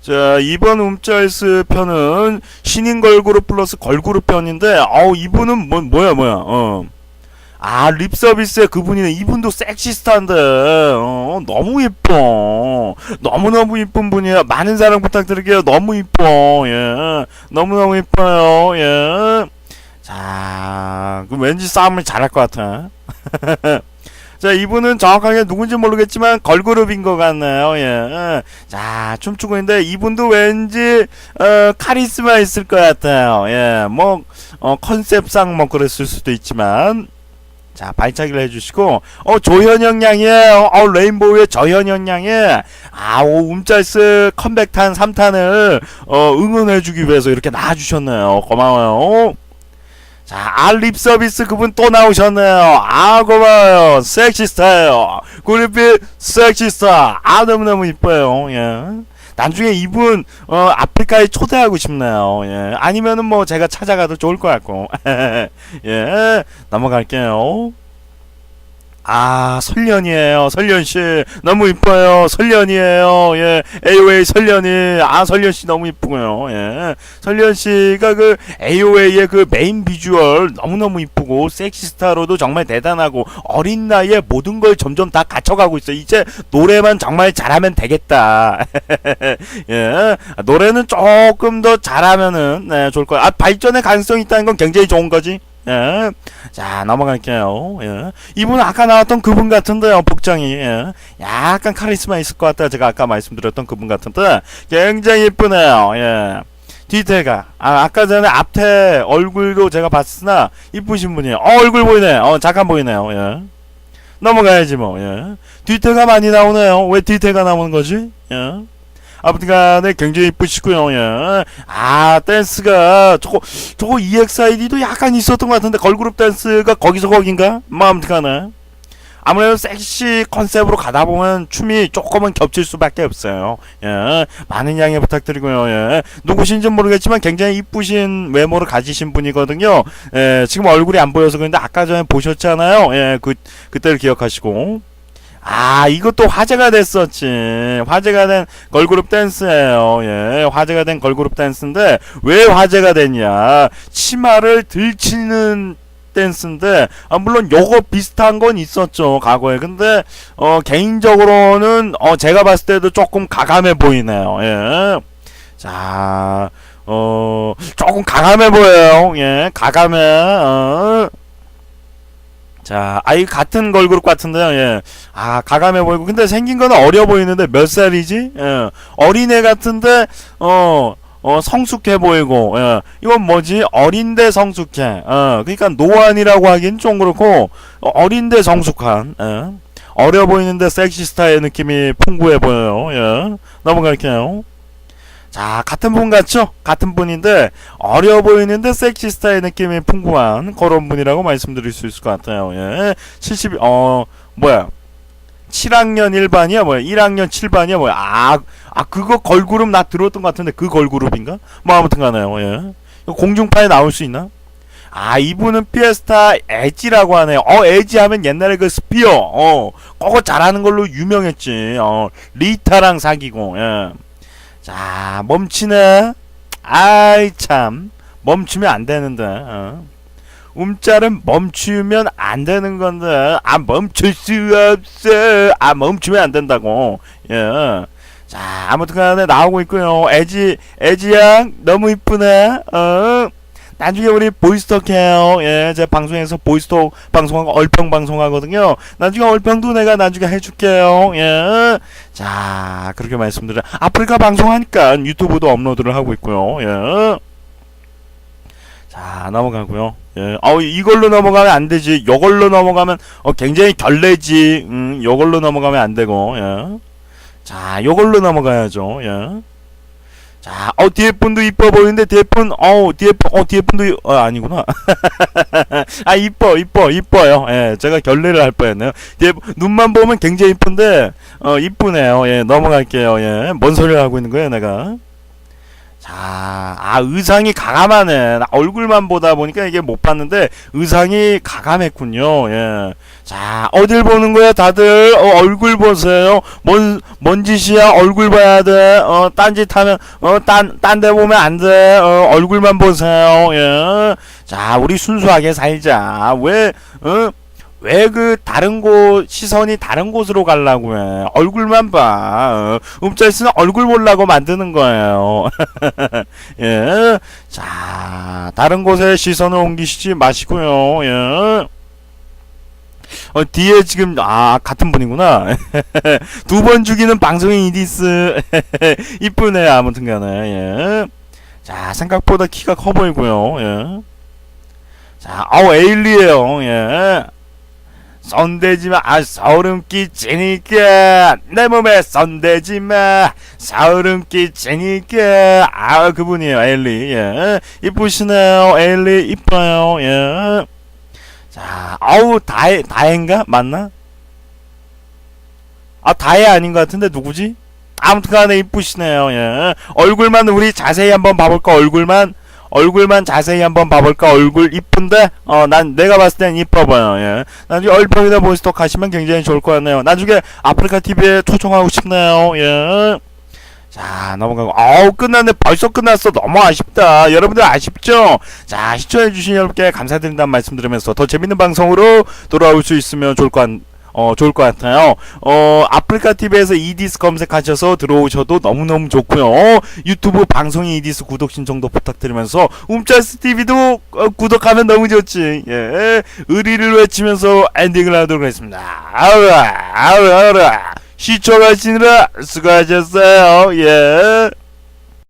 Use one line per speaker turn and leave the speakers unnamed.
자, 이번 움짤스 편은 신인 걸그룹 플러스 걸그룹 편인데, 어우, 이분은 뭐, 뭐야, 뭐야, 어. 아, 립 서비스의 그분이네. 이분도 섹시스타인데, 어, 너무 예뻐. 너무너무 이쁜 분이야. 많은 사랑 부탁드릴게요. 너무 이뻐, 예. 너무너무 이뻐요, 예. 자, 그 왠지 싸움을 잘할 것 같아. 자, 이분은 정확하게 누군지 모르겠지만 걸그룹인 것 같네요. 예. 자, 춤추고 있는데 이분도 왠지 어, 카리스마 있을 것 같아요. 예. 뭐 어, 컨셉상 뭐 그랬을 수도 있지만 자, 발차기를 해주시고, 어, 조현영 양이에요. 어, 레인보우의 조현영 양이, 아, 오, 움짤스 컴백탄 3탄을, 어, 응원해주기 위해서 이렇게 나와주셨네요. 고마워요. 자, 알립 서비스 그분 또 나오셨네요. 아, 고마워요. 섹시스타예요. 그룹이 섹시스타. 아, 너무너무 이뻐요. 예. 나중에 이분, 어, 아프리카에 초대하고 싶네요. 예. 아니면은 뭐 제가 찾아가도 좋을 것 같고. 예. 넘어갈게요. 아, 설련이에요. 설련씨. 너무 이뻐요. 설련이에요. 예. AOA 설련이. 아, 설련씨 너무 이쁘고요. 예. 설련씨가 그 AOA의 그 메인 비주얼 너무너무 이쁘고, 섹시스타로도 정말 대단하고, 어린 나이에 모든 걸 점점 다 갖춰가고 있어. 이제 노래만 정말 잘하면 되겠다. 예. 노래는 조금 더 잘하면은, 네, 좋을 거야. 아, 발전의 가능성이 있다는 건 굉장히 좋은 거지. 예. 자, 넘어갈게요. 예. 이분 아까 나왔던 그분 같은데요, 복장이. 예. 약간 카리스마 있을 것 같다. 제가 아까 말씀드렸던 그분 같은데, 굉장히 이쁘네요. 예. 뒤태가. 아, 아까 전에 앞에 얼굴도 제가 봤으나, 이쁘신 분이에요. 어, 얼굴 보이네. 어, 잠깐 보이네요. 예. 넘어가야지 뭐, 예. 뒤태가 많이 나오네요. 왜 뒤태가 나오는 거지? 예. 아무튼 간에 굉장히 이쁘시고요, 예. 아, 댄스가, 저거, 저거 EXID도 약간 있었던 것 같은데, 걸그룹 댄스가 거기서 거긴가? 뭐, 아무튼 간에. 아무래도 섹시 컨셉으로 가다 보면 춤이 조금은 겹칠 수밖에 없어요. 예. 많은 양해 부탁드리고요, 예. 누구신지 모르겠지만 굉장히 이쁘신 외모를 가지신 분이거든요. 예. 지금 얼굴이 안 보여서 그런데 아까 전에 보셨잖아요. 예. 그, 그때를 기억하시고. 아, 이것도 화제가 됐었지. 화제가 된 걸그룹 댄스예요. 예, 화제가 된 걸그룹 댄스인데 왜 화제가 됐냐? 치마를 들치는 댄스인데 아, 물론 요거 비슷한 건 있었죠 과거에 근데 어 개인적으로는 어 제가 봤을 때도 조금 가감해 보이네요 예. 자, 어, 조금 가감해 보여요. 예, 가감해, 어. 자, 아이 같은 걸그룹 같은데요. 예. 아, 가감해 보이고 근데 생긴 거는 어려 보이는데 몇 살이지? 예. 어린애 같은데 어, 어 성숙해 보이고. 예. 이건 뭐지? 어린데 성숙해. 어. 그러니까 노안이라고 하긴 좀 그렇고 어, 어린데 성숙한. 예. 어려 보이는데 섹시 스타의 느낌이 풍부해 보여요. 예. 넘어갈게요. 자, 같은 분 같죠? 같은 분인데 어려 보이는데 섹시 스타의 느낌이 풍부한 그런 분이라고 말씀드릴 수 있을 것 같아요. 예. 70, 어, 뭐야. 7학년 1반이야? 뭐야? 1학년 7반이야? 뭐야? 아, 아, 그거 걸그룹 나 들었던 것 같은데 그 걸그룹인가? 뭐 아무튼 간에요. 예. 공중파에 나올 수 있나? 아, 이분은 피에스타 에지라고 하네요. 어, 에지 하면 옛날에 그 스피어, 어, 그거 잘하는 걸로 유명했지. 어, 리타랑 사귀고, 예. 자, 멈추네. 아이, 참. 멈추면 안 되는데, 어. 움짤은 멈추면 안 되는 건데, 아, 멈출 수 없어. 아, 멈추면 안 된다고. 예. 자, 아무튼 간에 나오고 있고요. 에지, 에지양, 너무 이쁘네. 어. 나중에 우리 보이스톡 해요. 예, 제 방송에서 보이스톡 방송하고 얼평 방송하거든요. 나중에 얼평도 내가 나중에 해줄게요. 예. 자, 그렇게 말씀드려. 아프리카 방송하니까 유튜브도 업로드를 하고 있고요. 예. 자, 넘어가고요. 예. 어, 이걸로 넘어가면 안 되지. 요걸로 넘어가면 어, 굉장히 결례지. 음, 요걸로 넘어가면 안 되고. 예. 자, 요걸로 넘어가야죠. 예. 자, 어 뒤에 분도 이뻐 보이는데 뒤에 분, 어 뒤에 분, 어 뒤에 분도 이- 어 아니구나. 아 이뻐, 이뻐, 이뻐요. 예, 제가 결례를 할 뻔했네요. 뒤에 분- 눈만 보면 굉장히 이쁜데 어 이쁘네요. 예, 넘어갈게요. 예, 뭔 소리를 하고 있는 거예요, 내가? 자, 아 의상이 가감하네. 나 얼굴만 보다 보니까 이게 못 봤는데 의상이 가감했군요. 예. 자, 어딜 보는 거야, 다들? 어, 얼굴 보세요. 뭔, 뭔 짓이야? 얼굴 봐야 돼. 어, 딴짓 하면, 어, 딴, 딴 데 보면 안 돼. 어, 얼굴만 보세요. 예. 자, 우리 순수하게 살자. 왜, 어? 왜그 다른 곳 시선이 다른 곳으로 가려고 해 얼굴만 봐 어, 음자있으면 얼굴 보려고 만드는 거예요 예. 자 다른 곳에 시선을 옮기시지 마시고요 예. 어, 뒤에 지금, 아, 같은 분이구나. 두 번 죽이는 방송인 이디스. 이쁘네, 아무튼 간에, 예. 자, 생각보다 키가 커 보이고요, 예. 자, 아우, 에일리에요, 예. 손대지마, 아, 소름 끼치니까. 내 몸에 손대지마, 소름 끼치니까. 아, 그분이에요, 에일리, 예. 이쁘시네요, 에일리, 이뻐요, 예. 자, 아우 다해 다해인가 맞나? 아 다해 아닌 것 같은데 누구지? 아무튼간에 이쁘시네요. 예. 얼굴만 우리 자세히 한번 봐볼까? 얼굴만 얼굴만 자세히 한번 봐볼까? 얼굴 이쁜데? 어, 난 내가 봤을 땐 이뻐 보여. 예. 나중에 얼평이다 보이스톡 가시면 굉장히 좋을 것 같네요. 나중에 아프리카 TV에 초청하고 싶네요. 예. 자 넘어가고. 아우 끝났네. 벌써 끝났어. 너무 아쉽다. 여러분들 아쉽죠? 자 시청해주신 여러분께 감사드린다는 말씀 드리면서 더 재밌는 방송으로 돌아올 수 있으면 좋을 것 같, 어, 좋을 것 같아요. 어 아프리카 TV에서 이디스 검색하셔서 들어오셔도 너무너무 좋고요. 어, 유튜브 방송인 이디스 구독 신청도 부탁드리면서 움짤스 TV도 어, 구독하면 너무 좋지. 예. 의리를 외치면서 엔딩을 하도록 하겠습니다. 아우라 아우라 아우라 시청하시느라 수고하셨어요. 예.